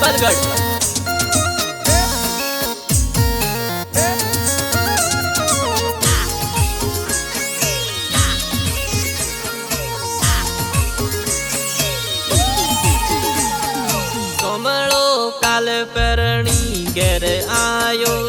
બરગઢ સોમળો કાલ પરણી ઘેર આયો.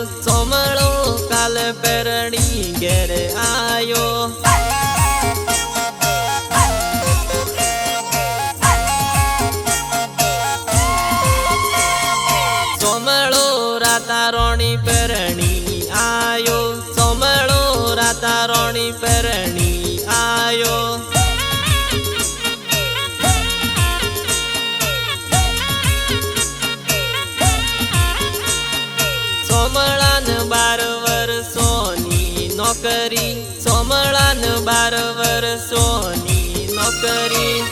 બાર વર્ષોની નોકરી.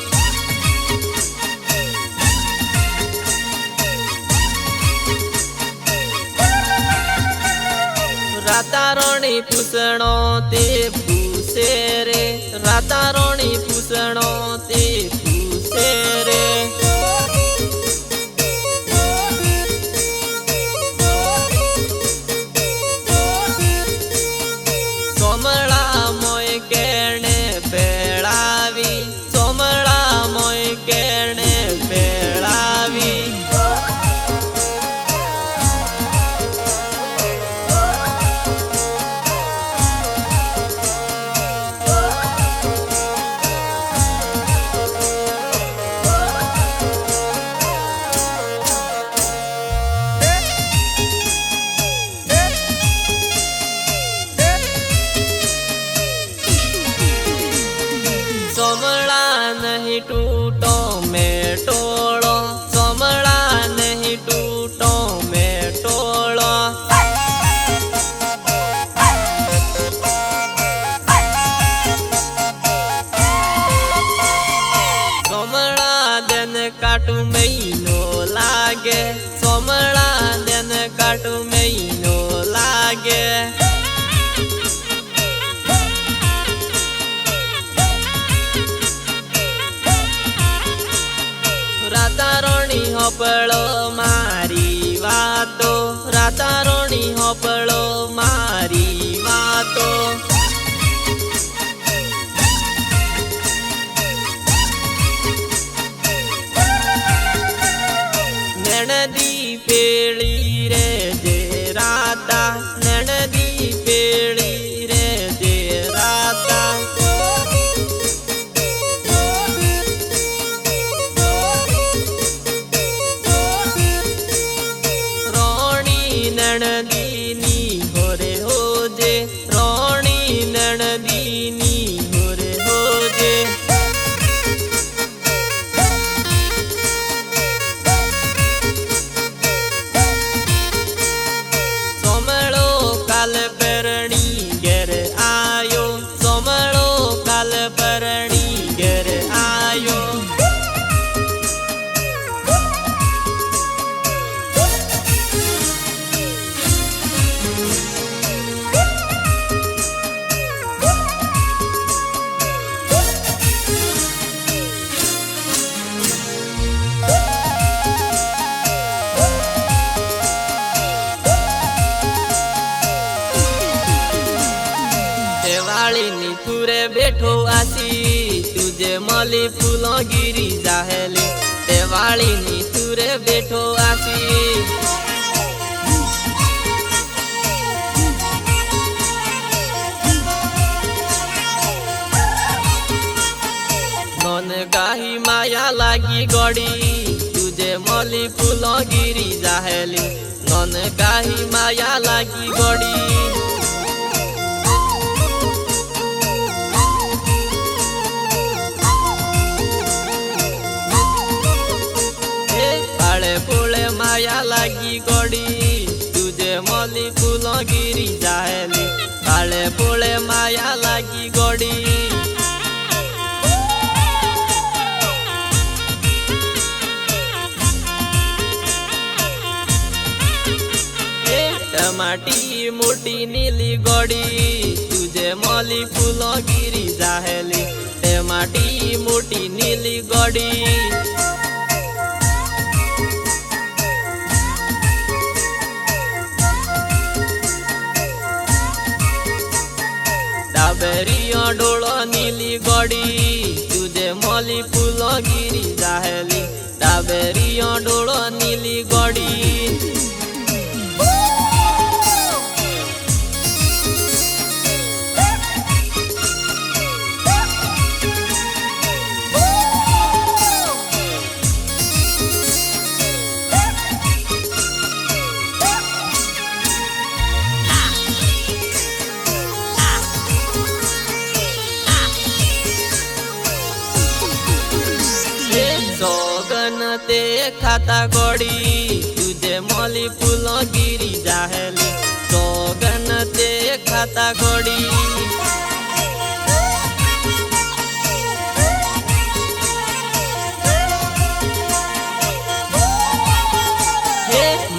રાતારણી પૂસણો તે પૂસે રે. રાતારણી પૂસણો તે હોપળો મારી વાતો રાતારોણી હોપળો મારી વાતો. દેવાળીની તુરે બેઠો આસી તુજે મલી ફૂલો ગીરી જાહેલી. દેવાળીની તુરે બેઠો આસી ગાહી માયા લાગી ગડી તુજે મલી ફૂલો ગીરી જાહેલી. મન ગાહી માયા લાગી ગડી લાગી ગોડી તુજે મલી ફૂલો ગીરી જાહેલી પાળે ફૂળે માયા લાગી ગોડી એ ટમાટી મોટી નીલી ગોડી તુજે મલી ફૂલો ગીરી જાહેલી. ટમાટી મોટી નીલી ગોડી ડાબેરીયો ડોળો નીલી ગોડી તુજે મોલી ફૂલો ગીરી જાહેલી. ડાબેરીયો ડોળો નીલી ગોડી તે ખાતા ગોડી તુજે મોલી ફૂલો ગીરી જાહેલી. સોગન તે ખાતા ગોડી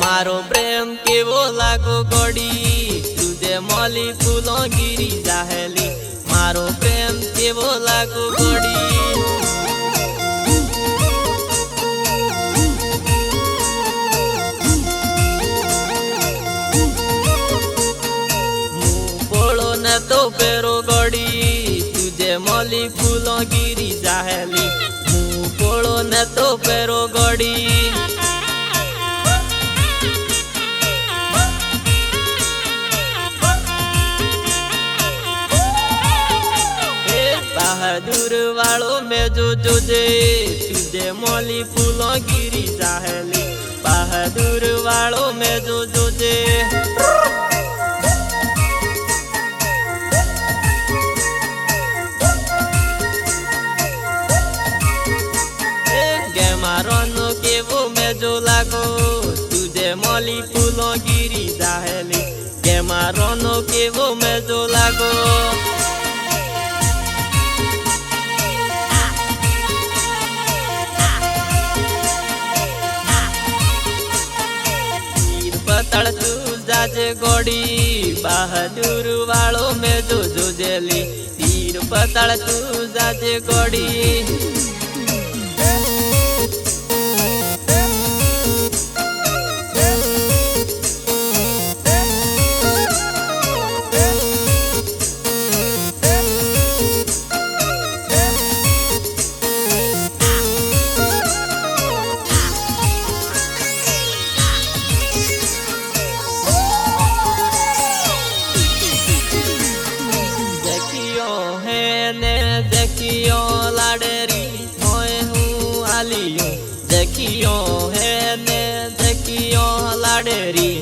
મારો પ્રેમ કેવો લાગો ગોડી તુજે મોલી ફૂલો ગીરી જાહેલી. મારો પ્રેમ કેવો લાગો ગોડી જોજે તુજે મોલી ફૂલો ગીરી જાહેલી બહાદુર વાળો મેજો જોજે કે મારો નો કેવો મેજો લાગો તુજે મોલી ફૂલો ગીરી જાહેલી કે મારો નો કેવો મેજો લાગો જાજે ગોડી બહાદુર વાળો મેજો જોજેલી તીર પતળ તું જાજે ગોડી. દેખિયો હે ને દેખિયો લાડેરી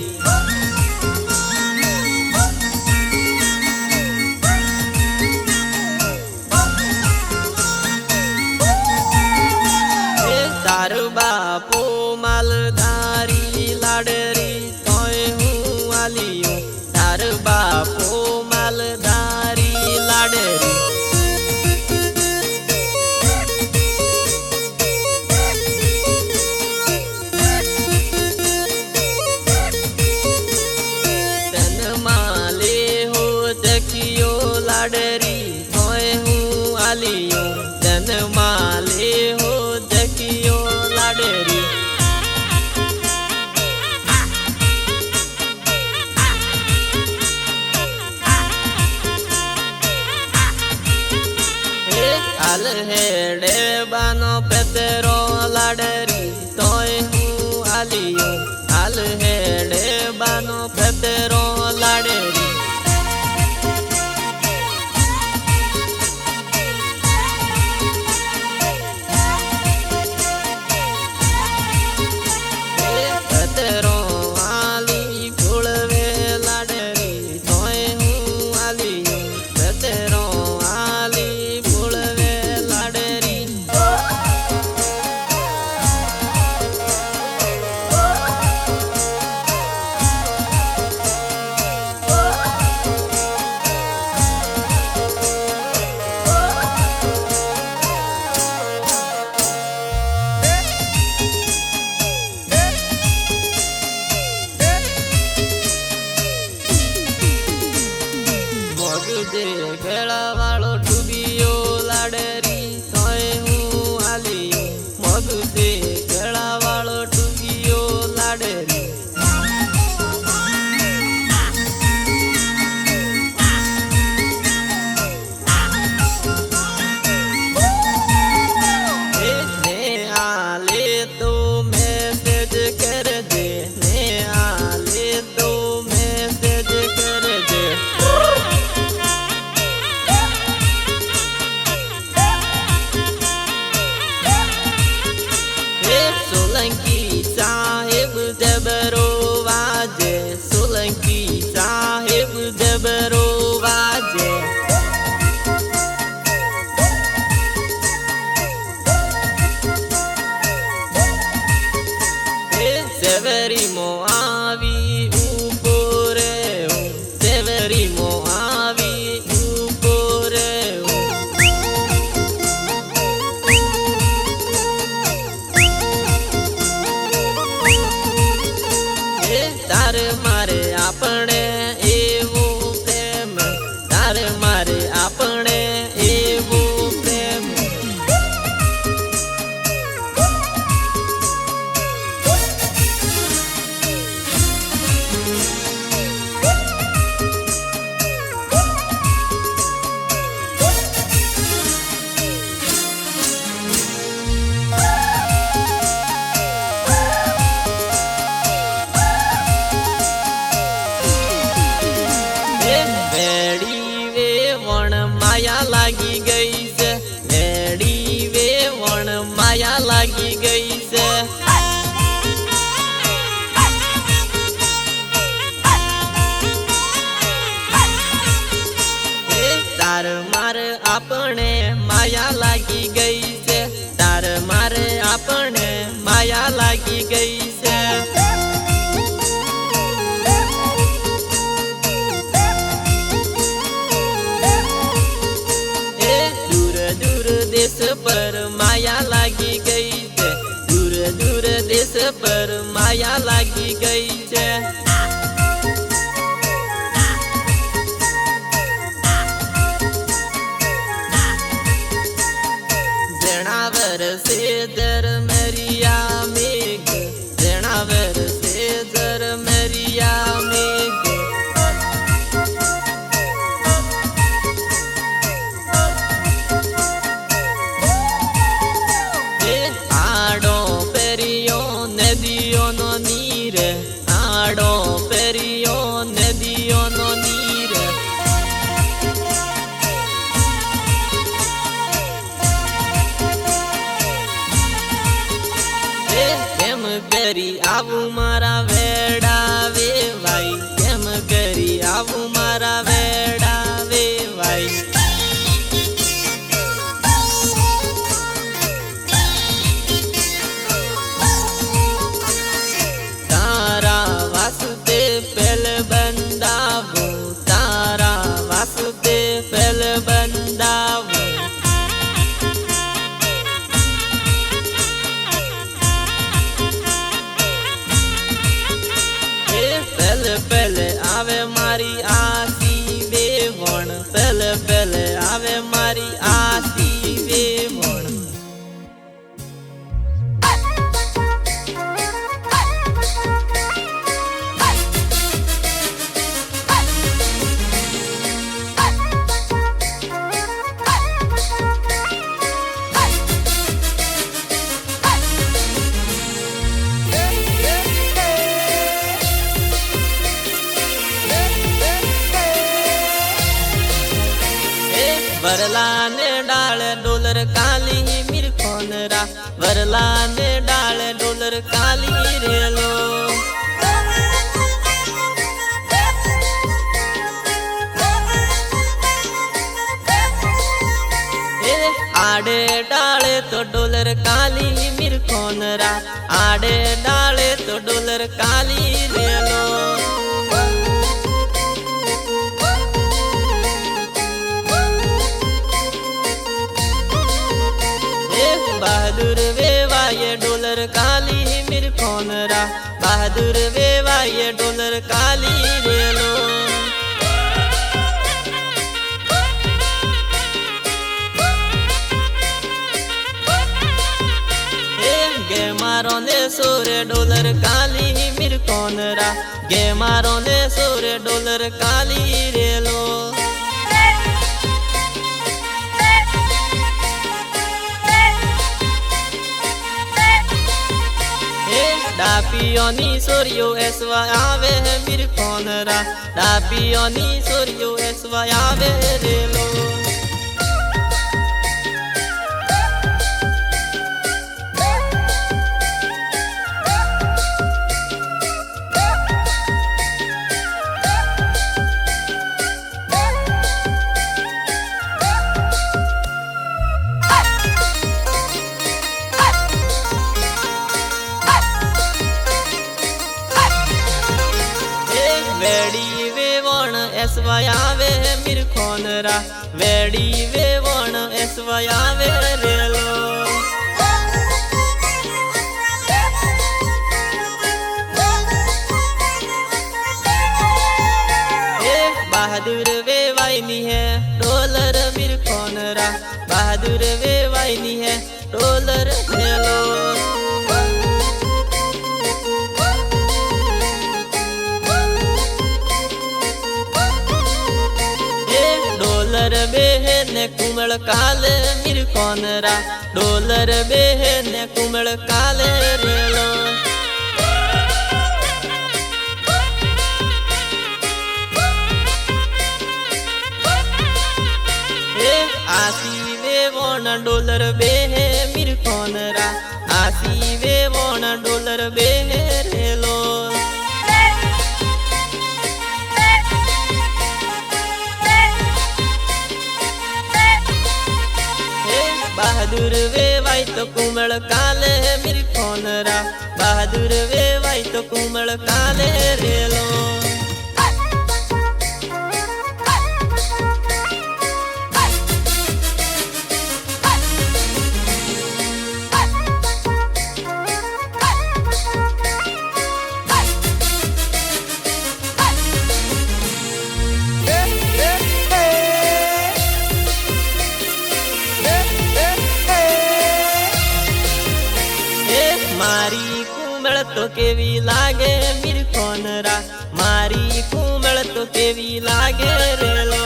વરલાને ડાળ ડોલર કાલી રેલો. આડે ડાળે તો ડોલર કાલી મિરખોનરા. આડે ડાળે તો ડોલર કાલી બહાદુર વેવાય ડોલર કાલી રેલો ગે મારો ને સોરે ડોલર કાલી મિરખોનરા ગે મારો ને સોરે ડોલર કાલી રેલો. ડાપીઓની સોરીઓ એસવા આવે મિરખોનરા ડાપીઓની સોરીઓ એસવા આવે રેલો. વેડી વેવણ એસવાયા વેરેલો બહાદુર વેવાઈની હે ડોલર મિરખોનરા બહાદુર વેવાઈની હે ડોલર કાલે મીર કોનરા ડોલર બેહે ને કુમળ કાલે રેલો. આસી દેવોના ડોલર બેહે મીર વેવાય તો કુમળ કાલે મીર કોનરા બહાદુર વેવાય તો કુમળ કાલે રેલો. કેવી લાગે મીર કોનરા મારી કુમળ તો કેવી લાગે રેલો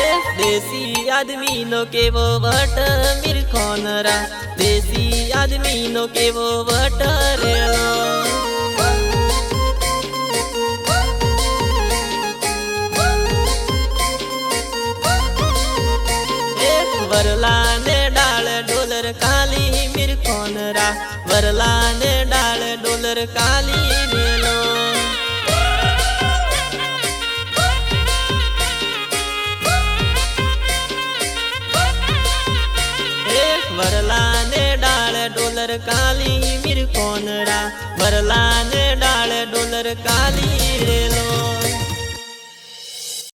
એ દેશી આદમી નો કેવો વટ મીર કોનરા દેશી આદમી નો કેવો વટ રેલો વરલા ને ડાળ ડોલર કાલી મેલો. વરલા ને ડાળ ડોલર કાલી મીર કોનરા. વરલા ડાળ ડોલર કાલી રેલો